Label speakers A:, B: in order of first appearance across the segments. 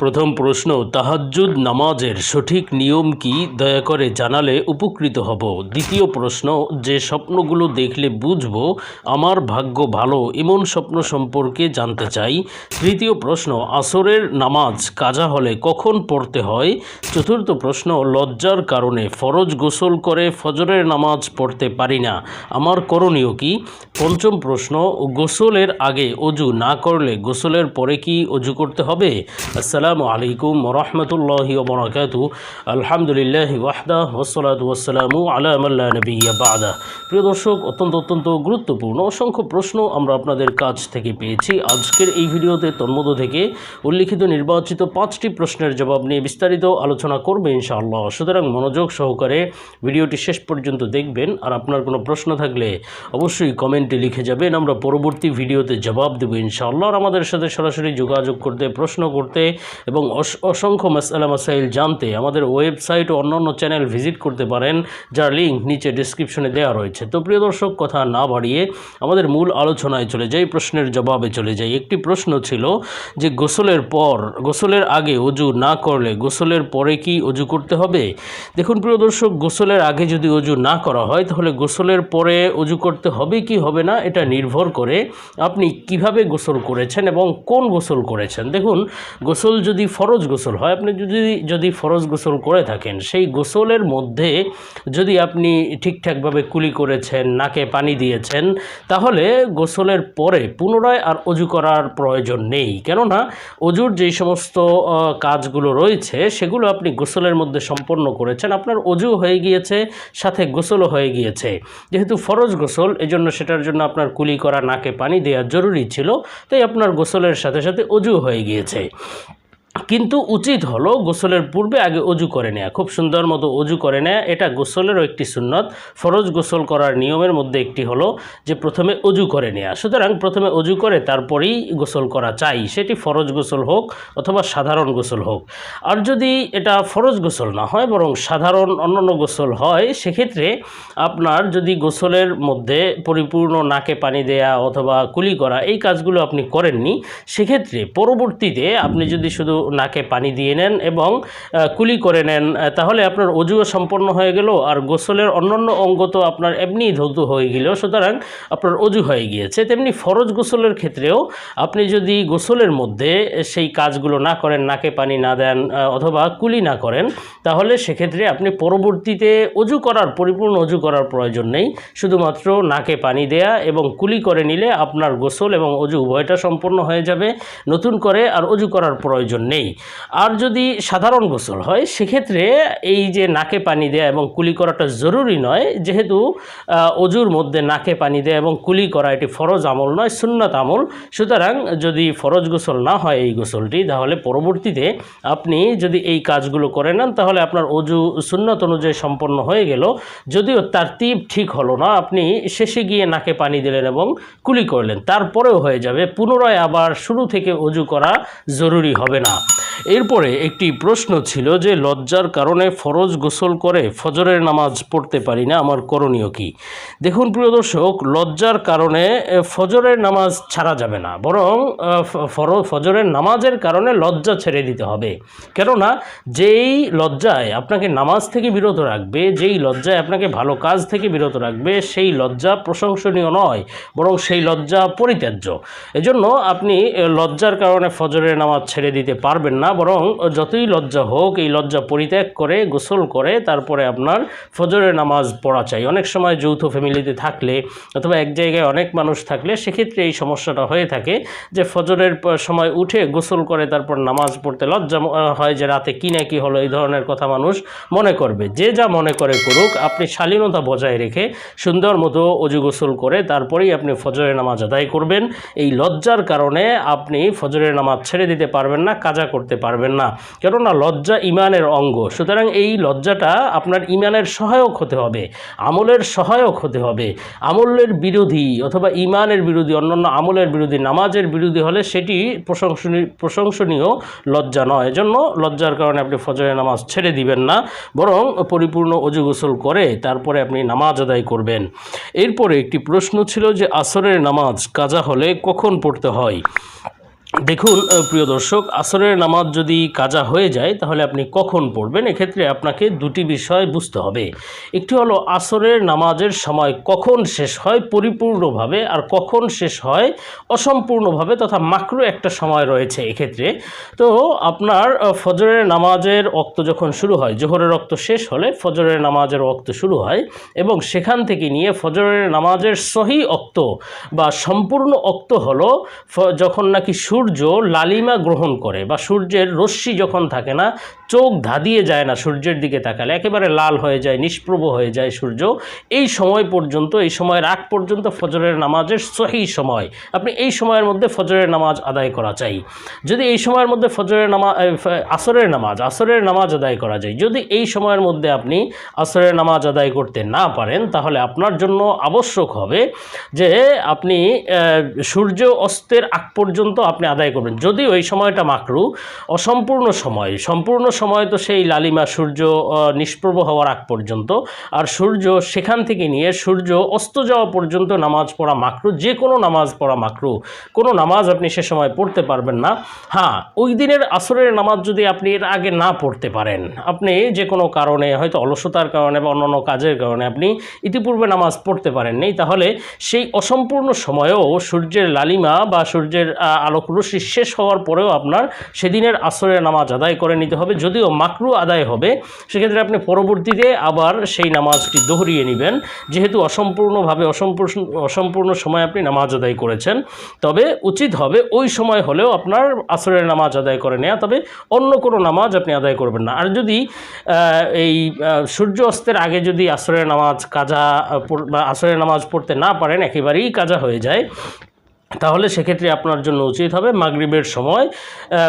A: প্রথম প্রশ্ন, তাহাজ্জুদ নামাজের সঠিক নিয়ম কি? দয়া করে জানালে উপকৃত হব। দ্বিতীয় প্রশ্ন, যে স্বপ্নগুলো দেখলে বুঝব, আমার ভাগ্য ভালো, এমন স্বপ্ন সম্পর্কে জানতে চাই। তৃতীয় প্রশ্ন, আসরের নামাজ কাজা হলে কখন পড়তে হয়? চতুর্থ প্রশ্ন, লজ্জার কারণে ফরজ গোসল করে ফজরের নামাজ পড়তে পারি না, আমার করণীয় কি? পঞ্চম প্রশ্ন, গোসলের আগে অজু না করলে গোসলের পরে কি অজু করতে হবে? আসসালামু আলাইকুম রহমতুল্লাহি ওবরাকাত আলহামদুলিল্লাহ ওয়াহদা ওসলাত ওয়াসালামু আলা মাল্লা নবিয়া বাদা প্রিয় দর্শক, অত্যন্ত অত্যন্ত গুরুত্বপূর্ণ, অসংখ্য প্রশ্ন আমরা আপনাদের কাছ থেকে পেয়েছি। আজকের এই ভিডিওতে তন্মধ্য থেকে উল্লিখিত নির্বাচিত পাঁচটি প্রশ্নের জবাব নিয়ে বিস্তারিত আলোচনা করবে ইনশাআল্লাহ। সুতরাং মনোযোগ সহকারে ভিডিওটি শেষ পর্যন্ত দেখবেন। আর আপনার কোনো প্রশ্ন থাকলে অবশ্যই কমেন্টে লিখে যাবেন। আমরা পরবর্তী ভিডিওতে জবাব দেবো ইনশাআল্লাহ। আর আমাদের সাথে সরাসরি যোগাযোগ করতে, প্রশ্ন করতে এবং অস- অসংখ্য মাসালা মাসাইল জানতে আমাদের ওয়েবসাইট ও অন্যান্য চ্যানেল ভিজিট করতে পারেন, যার লিঙ্ক নিচে ডিসক্রিপশনে দেওয়া রয়েছে। তো প্রিয় দর্শক, কথা না বাড়িয়ে আমাদের মূল আলোচনায় চলে যাই, প্রশ্নের জবাবে চলে যাই। একটি প্রশ্ন ছিল যে, গোসলের পর, গোসলের আগে অজু না করলে গোসলের পরে কি অজু করতে হবে? দেখুন প্রিয় দর্শক, গোসলের আগে যদি অজু না করা হয়, তাহলে গোসলের পরে অজু করতে হবে কি হবে না, এটা নির্ভর করে আপনি কীভাবে গোসল করেছেন এবং কোন গোসল করেছেন। দেখুন, গোসল যদি ফরজ গোসল হয়, আপনি যদি যদি ফরজ গোসল করে থাকেন, সেই গোসলের মধ্যে যদি আপনি ঠিকঠাকভাবে কুলি করেছেন, নাকে পানি দিয়েছেন, তাহলে গোসলের পরে পুনরায় আর অজু করার প্রয়োজন নেই। কেননা, অজুর যেই সমস্ত কাজগুলো রয়েছে, সেগুলো আপনি গোসলের মধ্যে সম্পন্ন করেছেন। আপনার অজু হয়ে গিয়েছে, সাথে গোসলও হয়ে গিয়েছে। যেহেতু ফরজ গোসল, এজন্য সেটার জন্য আপনার কুলি করা, নাকে পানি দেওয়া জরুরি ছিল, তাই আপনার গোসলের সাথে সাথে অজু হয়ে গিয়েছে। কিন্তু উচিত হলো গোসলের পূর্বে আগে অজু করে নেয়া। খুব সুন্দর মতো অজু করে নেয়া। এটা গোসলেরও একটি সুন্নত। ফরজ গোসল করার নিয়মের মধ্যে একটি হলো যে প্রথমে অজু করে নেয়া। সুতরাং প্রথমে অজু করে তারপরেই গোসল করা চাই। সেটি ফরজ গোসল হোক অথবা সাধারণ গোসল হোক। আর যদি এটা ফরজ গোসল না হয় বরং সাধারণ অন্যান্য গোসল হয়, সেক্ষেত্রে আপনার যদি গোসলের মধ্যে পরিপূর্ণ নাকে পানি দেয়া অথবা কুলি করা এই কাজগুলো আপনি করেননি, সেক্ষেত্রে পরবর্তীতে আপনি যদি শুধু নাকে পানি দিয়ে নেন এবং কুলি করে নেন। তাহলে আপনার অজুও সম্পন্ন হয়ে গেল আর গোসলের অন্যান্য অঙ্গ তো আপনার এমনি ধৌত হয়ে গেল সুতরাং আপনার অজু হয়ে গিয়েছে। তেমনি ফরজ গোসলের ক্ষেত্রেও আপনি যদি গোসলের মধ্যে সেই কাজগুলো না করেন, নাকে পানি না দেন অথবা কুলি না করেন, তাহলে সেক্ষেত্রে আপনি পরবর্তীতে অজু করার, পরিপূর্ণ অজু করার প্রয়োজন নেই। শুধুমাত্র নাকে পানি দেয়া এবং কুলি করে নিলে আপনার গোসল এবং অজু উভয়টা সম্পন্ন হয়ে যাবে। নতুন করে আর অজু করার প্রয়োজন নেই। আর যদি সাধারণ গোসল হয়, সেক্ষেত্রে এই যে নাকে পানি দেয়া এবং কুলি করাটা জরুরি নয়, যেহেতু অজুর মধ্যে নাকে পানি দেয়া এবং কুলি করা এটি ফরজ আমল নয়, সুন্নাত আমল। সুতরাং যদি ফরজ গোসল না হয় এই গোসলটি, তাহলে পরবর্তীতে আপনি যদি এই কাজগুলো করে নেন, তাহলে আপনার অজু সুন্নত অনুযায়ী সম্পন্ন হয়ে গেল। যদিও তার তীব ঠিক হলো না, আপনি শেষে গিয়ে নাকে পানি দিলেন এবং কুলি করলেন, তারপরেও হয়ে যাবে। পুনরায় আবার শুরু থেকে অজু করা জরুরি হবে না। এরপরে একটি প্রশ্ন ছিল যে, লজ্জার কারণে ফরজ গোসল করে ফজরের নামাজ পড়তে পারি না, আমার করণীয় কি? দেখুন প্রিয় দর্শক, লজ্জার কারণে ফজরের নামাজ ছাড়া যাবে না, বরং ফজরের নামাজের কারণে লজ্জা ছেড়ে দিতে হবে। কেননা, যেই লজ্জায় আপনাকে নামাজ থেকে বিরত রাখবে, যেই লজ্জায় আপনাকে ভালো কাজ থেকে বিরত রাখবে, সেই লজ্জা প্রশংসনীয় নয়, বরং সেই লজ্জা পরিত্যাজ্য। এজন্য আপনি লজ্জার কারণে ফজরের নামাজ ছেড়ে দিতে পারবেন না, বরং যতই লজ্জা হোক, এই লজ্জা পরিত্যাগ করে, গোসল করে, তারপরে আপনার ফজরের নামাজ পড়া চাই। অনেক সময় যৌথ ফ্যামিলিতে থাকলে অথবা এক জায়গায় অনেক মানুষ থাকলে সেক্ষেত্রে এই সমস্যাটা হয়ে থাকে যে ফজরের সময় উঠে গোসল করে, তারপর নামাজ পড়তে লজ্জা হয় যে রাতে কী না কী হলো, এই ধরনের কথা মানুষ মনে করবে। যে যা মনে করে করুক, আপনি শালীনতা বজায় রেখে সুন্দর মতো অজু গোসল করে, তারপরেই আপনি ফজরের নামাজ আদায় করবেন। এই লজ্জার কারণে আপনি ফজরের নামাজ ছেড়ে দিতে পারবেন না, কাজা করতে পারবেন না। কেননা লজ্জা ইমানের অঙ্গ। সুতরাং এই লজ্জাটা আপনার ইমানের সহায়ক হতে হবে, আমলের সহায়ক হতে হবে। আমলের বিরোধী অথবা ইমানের বিরোধী, অন্যান্য আমলের বিরোধী, নামাজের বিরোধী হলে সেটি প্রশংসনীয় প্রশংসনীয় লজ্জা নয়। এজন্য লজ্জার কারণে আপনি ফজরের নামাজ ছেড়ে দিবেন না, বরং পরিপূর্ণ অজু গোসল করে তারপরে আপনি নামাজ আদায় করবেন। এরপরে একটি প্রশ্ন ছিল যে, আসরের নামাজ কাজা হলে কখন পড়তে হয়? দেখুন প্রিয় দর্শক, আসরের নামাজ যদি কাজা হয়ে যায়, তাহলে আপনি কখন পড়বেন? এক্ষেত্রে আপনাকে দুটি বিষয় বুঝতে হবে। একটি হলো, আসরের নামাজের সময় কখন শেষ হয় পরিপূর্ণভাবে, আর কখন শেষ হয় অসম্পূর্ণভাবে তথা মাকরু একটা সময় রয়েছে এক্ষেত্রে। তো আপনার ফজরের নামাজের অক্ত যখন শুরু হয়, জোহরের রক্ত শেষ হলে ফজরের নামাজের অক্ত শুরু হয় এবং সেখান থেকে নিয়ে ফজরের নামাজের সহি অক্ত বা সম্পূর্ণ অক্ত হলো যখন নাকি সূর্য লালিমা গ্রহণ করে বা সূর্যের রশ্মি যখন থাকে না, চোখ ধাঁধিয়ে যায় না সূর্যের দিকে তাকালে, একেবারে লাল হয়ে যায়, নিষ্প্রভ হয়ে যায় সূর্য। এই সময় পর্যন্ত, এই সময়ের আগ পর্যন্ত ফজরের নামাজের সহি সময়। আপনি এই সময়ের মধ্যে ফজরের নামাজ আদায় করা চাই। যদি এই সময়ের মধ্যে ফজরের নামাজ আসরের নামাজ আসরের নামাজ আদায় করা যায় যদি এই সময়ের মধ্যে আপনি আসরের নামাজ আদায় করতে না পারেন, তাহলে আপনার জন্য আবশ্যক হবে যে আপনি সূর্য অস্তের আগ পর্যন্ত আপনি আদায় করবেন। যদিও ওই সময়টা মাকরু অসম্পূর্ণ সময় সম্পূর্ণ সময় তো সেই লালিমা সূর্য আহ, নিষ্প্রভ হওয়ার আগ পর্যন্ত আর সূর্য সেখান থেকে নিয়ে সূর্য অস্ত যাওয়া পর্যন্ত নামাজ পড়া মাকরু যে কোনো নামাজ পড়া মাকরু কোনো নামাজ আপনি সে সময় পড়তে পারবেন না। হ্যাঁ ওই দিনের আসরের নামাজ যদি আপনি এর আগে না পড়তে পারেন আপনি যে কোনো কারণে হয়তো অলসতার কারণে বা অন্যান্য কাজের কারণে আপনি ইতিপূর্বে নামাজ পড়তে পারেননি তাহলে সেই অসম্পূর্ণ সময়েও সূর্যের লালিমা বা সূর্যের আলোক রশ্মি শেষ হওয়ার পরেও আপনার সেদিনের আসরের নামাজ আদায় করে নিতে হবে। যদিও মাকরু আদায় হবে, সেক্ষেত্রে আপনি পরবর্তীতে আবার সেই নামাজটি দোহরিয়ে নেবেন। যেহেতু অসম্পূর্ণভাবে অসম্পূর্ণ অসম্পূর্ণ সময় আপনি নামাজ আদায় করেছেন, তবে উচিত হবে ওই সময় হলেও আপনার আসরের নামাজ আদায় করে নেওয়া তবে অন্য কোনো নামাজ আপনি আদায় করবেন না। আর যদি এই সূর্য অস্তের আগে যদি আসরের নামাজ কাজা বা আসরের নামাজ পড়তে না পারেন, একেবারেই কাজা হয়ে যায় তাহলে সেক্ষেত্রে আপনার জন্য উচিত হবে মাগরিবের সময়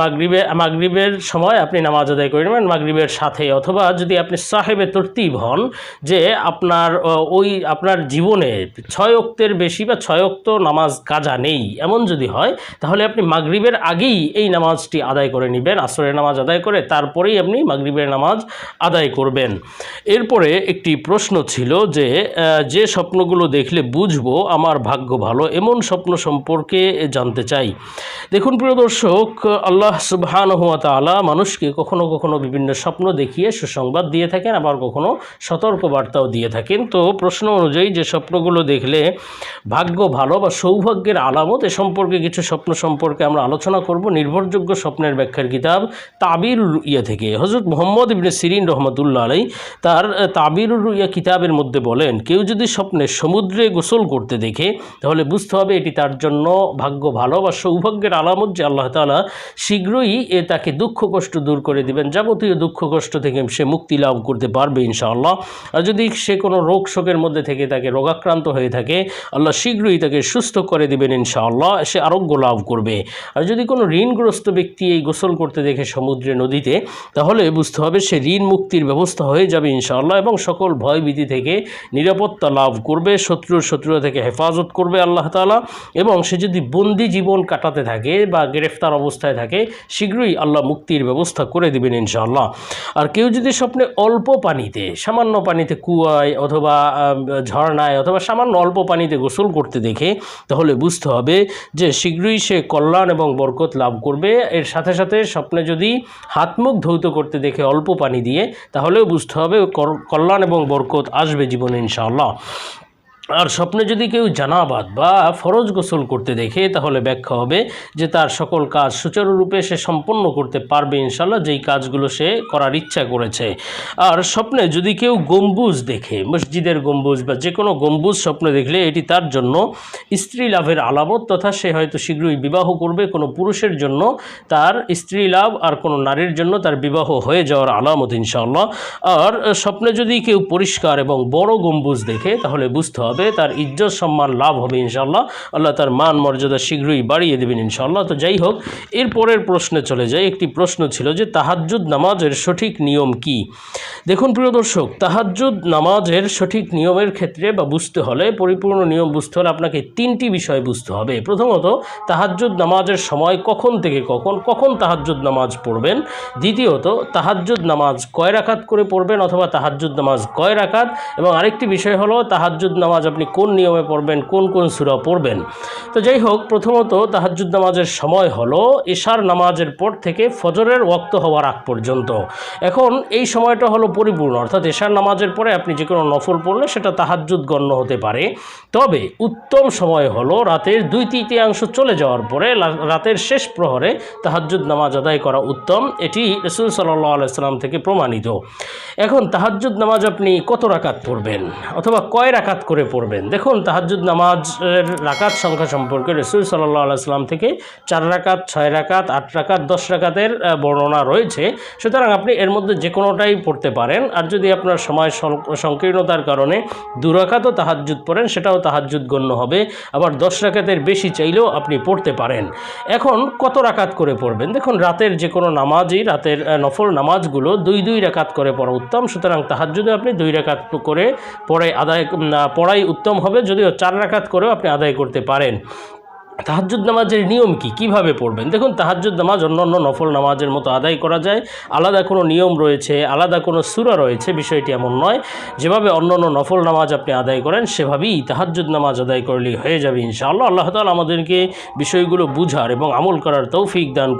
A: মাগরিবে, মাগরিবের সময় আপনি নামাজ আদায় করে নেবেন, মাগরিবের সাথে। অথবা যদি আপনি সাহেবে তরতিব হন, যে আপনার ওই আপনার জীবনে ছয় অক্তের বেশি বা ছয় অক্ত নামাজ কাজা নেই, এমন যদি হয়, তাহলে আপনি মাগরিবের আগেই এই নামাজটি আদায় করে নেবেন, আসরের নামাজ আদায় করে, তারপরেই আপনি মাগরিবের নামাজ আদায় করবেন। এরপরে একটি প্রশ্ন ছিল যে যে স্বপ্নগুলো দেখলে বুঝব আমার ভাগ্য ভালো, এমন স্বপ্ন সম্পর্কে জানতে চাই। দেখুন, প্রিয় দর্শক, আল্লাহ সুবহান হুয়া তালা মানুষকে কখনো কখনো বিভিন্ন স্বপ্ন দেখিয়ে সুসংবাদ দিয়ে থাকেন, আবার কখনো সতর্ক বার্তাও দিয়ে থাকেন। তো প্রশ্ন অনুযায়ী যে স্বপ্নগুলো দেখলে ভাগ্য ভালো বা সৌভাগ্যের আলামত, এ সম্পর্কে কিছু স্বপ্ন সম্পর্কে আমরা আলোচনা করব। নির্ভরযোগ্য স্বপ্নের ব্যাখ্যার কিতাব তাবির ইয়া থেকে। হজরত মোহাম্মদ ইবনে সিরিন রহমতুল্লাহ আলাই তার তাবিরুর ইয়া কিতাবের মধ্যে বলেন, কেউ যদি স্বপ্নে সমুদ্রে গোসল করতে দেখে, তাহলে বুঝতে হবে এটি তার জন্য ভাগ্য ভালো বা সৌভাগ্যের আলামত যে আল্লাহ তাআলা শীঘ্রই এ তাকে দুঃখ কষ্ট দূর করে দিবেন। যাবতীয় দুঃখ কষ্ট থেকে সে মুক্তি লাভ করতে পারবে ইনশাআল্লাহ। আর যদি সে কোনো রোগ শোকের মধ্যে থেকে তাকে রোগাক্রান্ত হয়ে থাকে, আল্লাহ শীঘ্রই তাকে সুস্থ করে দিবেন ইনশাআল্লাহ। সে আরোগ্য লাভ করবে। আর যদি কোনো ঋণগ্রস্ত ব্যক্তি এই গোসল করতে দেখে সমুদ্রে নদীতে, তাহলে বুঝতে হবে সে ঋণ মুক্তির ব্যবস্থা হয়ে যাবে ইনশাআল্লাহ এবং সকল ভয়ভীতি থেকে নিরাপত্তা লাভ করবে, শত্রুর শত্রুরা থেকে হেফাজত করবে আল্লাহ তাআলা এবং সে যদি বন্দি জীবন কাটাতে থাকে বা গ্রেফতার অবস্থায় থাকে, শীঘ্রই আল্লাহ মুক্তির ব্যবস্থা করে দিবেন ইনশাআল্লাহ। আর কেউ যদি স্বপ্নে অল্প পানিতে, সামান্য পানিতে কুয়ায় অথবা ঝর্ণায় অথবা সামান্য অল্প পানিতে গোসল করতে দেখে, তাহলে বুঝতে হবে যে শীঘ্রই সে কল্যাণ এবং বরকত লাভ করবে। এর সাথে সাথে স্বপ্নে যদি হাত মুখ ধৌত করতে দেখে অল্প পানি দিয়ে, তাহলেও বুঝতে হবে কল্যাণ এবং বরকত আসবে জীবনে ইনশাআল্লাহ। আর স্বপ্নে যদি কেউ জানাবাদ বা ফরজ গোসল করতে দেখে, তাহলে ব্যাখ্যা হবে যে তার সকল কাজ সুচারুরূপে সে সম্পন্ন করতে পারবে ইনশাল্লাহ, যেই কাজগুলো সে করার ইচ্ছা করেছে। আর স্বপ্নে যদি কেউ গম্বুজ দেখে, মসজিদের গম্বুজ বা যে কোনো গম্বুজ স্বপ্নে দেখলে, এটি তার জন্য স্ত্রী লাভের আলামত তথা সে হয়তো শীঘ্রই বিবাহ করবে। কোনো পুরুষের জন্য তার স্ত্রী লাভ আর কোনো নারীর জন্য তার বিবাহ হয়ে যাওয়ার আলামত ইনশাআল্লাহ আর স্বপ্নে যদি কেউ পরিষ্কার এবং বড় গম্বুজ দেখে, তাহলে বুঝতে হবে, তার ইজ্জত সম্মান লাভ হবে ইনশাআল্লাহ। আল্লাহ তার মান মর্যাদা শীঘ্রই বাড়িয়ে দেবেন ইনশাআল্লাহ। তো যাই হোক, এর পরের প্রশ্নে চলে যায় একটি প্রশ্ন ছিল যে, তাহাজ্জুদ নামাজের সঠিক নিয়ম কি? দেখুন প্রিয় দর্শক, তাহাজ্জুদ নামাজের সঠিক নিয়মের ক্ষেত্রে বা বুঝতে হলে, পরিপূর্ণ নিয়ম বুঝতে হলে আপনাকে তিনটি বিষয় বুঝতে হবে। প্রথমত, তাহাজ্জুদ নামাজের সময় কখন থেকে কখন কখন তাহাজ্জুদ নামাজ পড়বেন? দ্বিতীয়ত, তাহাজ্জুদ নামাজ কয় রাকাত করে পড়বেন অথবা তাহাজ্জুদ নামাজ কয় রাকাত? এবং আরেকটি বিষয় হলো, তাহাজ্জুদ নামাজ নামাজ আপনি কোন নিয়মে পড়বেন, কোন কোন সুরা পড়বেন? তো যাই হোক প্রথমত তাহাজ্জুদ নামাজের সময় হলো এশার নামাজের পর থেকে ফজরের ওয়াক্ত হওয়ার আগ পর্যন্ত। এখন এই সময়টা হলো পরিপূর্ণ, অর্থাৎ এশার নামাজের পরে আপনি যে কোনো নফল পড়লে সেটা তাহাজুদ গণ্য হতে পারে। তবে উত্তম সময় হলো রাতের দুই তৃতীয়াংশ চলে যাওয়ার পরে রাতের শেষ প্রহরে তাহাজ্জুদ নামাজ আদায় করা উত্তম। এটি রসুল সাল্লাহ থেকে প্রমাণিত। এখন তাহাজ্জুদ নামাজ আপনি কত রাকাত পড়বেন? অথবা কয় রাকাত করে পড়বেন। দেখুন তাহাজ্জুদ নামাজের রাকাত সংখ্যা সম্পর্কে রসুল সাল্লাহ আলাইসাল্লাম থেকে চার রাকাত ছয় রাকাত আট রাকাত দশ রাকাতের বর্ণনা রয়েছে। সুতরাং আপনি এর মধ্যে যে কোনোটাই পড়তে পারেন। আর যদি আপনার সময় সংকীর্ণতার কারণে দু রাকাতও তাহাজ্জুদ পড়েন সেটাও তাহাজ্জুদ গণ্য হবে। আবার দশ রাকাতের বেশি চাইলেও আপনি পড়তে পারেন। এখন কত রাকাত করে পড়বেন? দেখুন রাতের যে কোনো নামাজই রাতের নফল নামাজগুলো দুই দুই রাকাত করে পড়া উত্তম। সুতরাং তাহাজ্জুদে আপনি দুই রাকাত করে পড়ে আদায় আহ, পড়াই উত্তম হবে, যদিও চার রাকাত করেও আপনি আদায় করতে পারেন। তাহাজ্জুদ নামাজের নিয়ম কি? কীভাবে পড়বেন? দেখুন, তাহাজ্জুদ নামাজ অন্য অন্য নফল নামাজের মতো আদায় করা যায়। আলাদা কোনো নিয়ম রয়েছে, আলাদা কোনো সুরা রয়েছে, বিষয়টি এমন নয়। যেভাবে অন্য অন্য নফল নামাজ আপনি আদায় করেন, সেভাবেই তাহাজ্জুদ নামাজ আদায় করলেই হয়ে যাবে ইনশাআল্লাহ। আল্লাহ তাআলা আমাদেরকে বিষয়গুলো বুঝার এবং আমল করার তৌফিক দান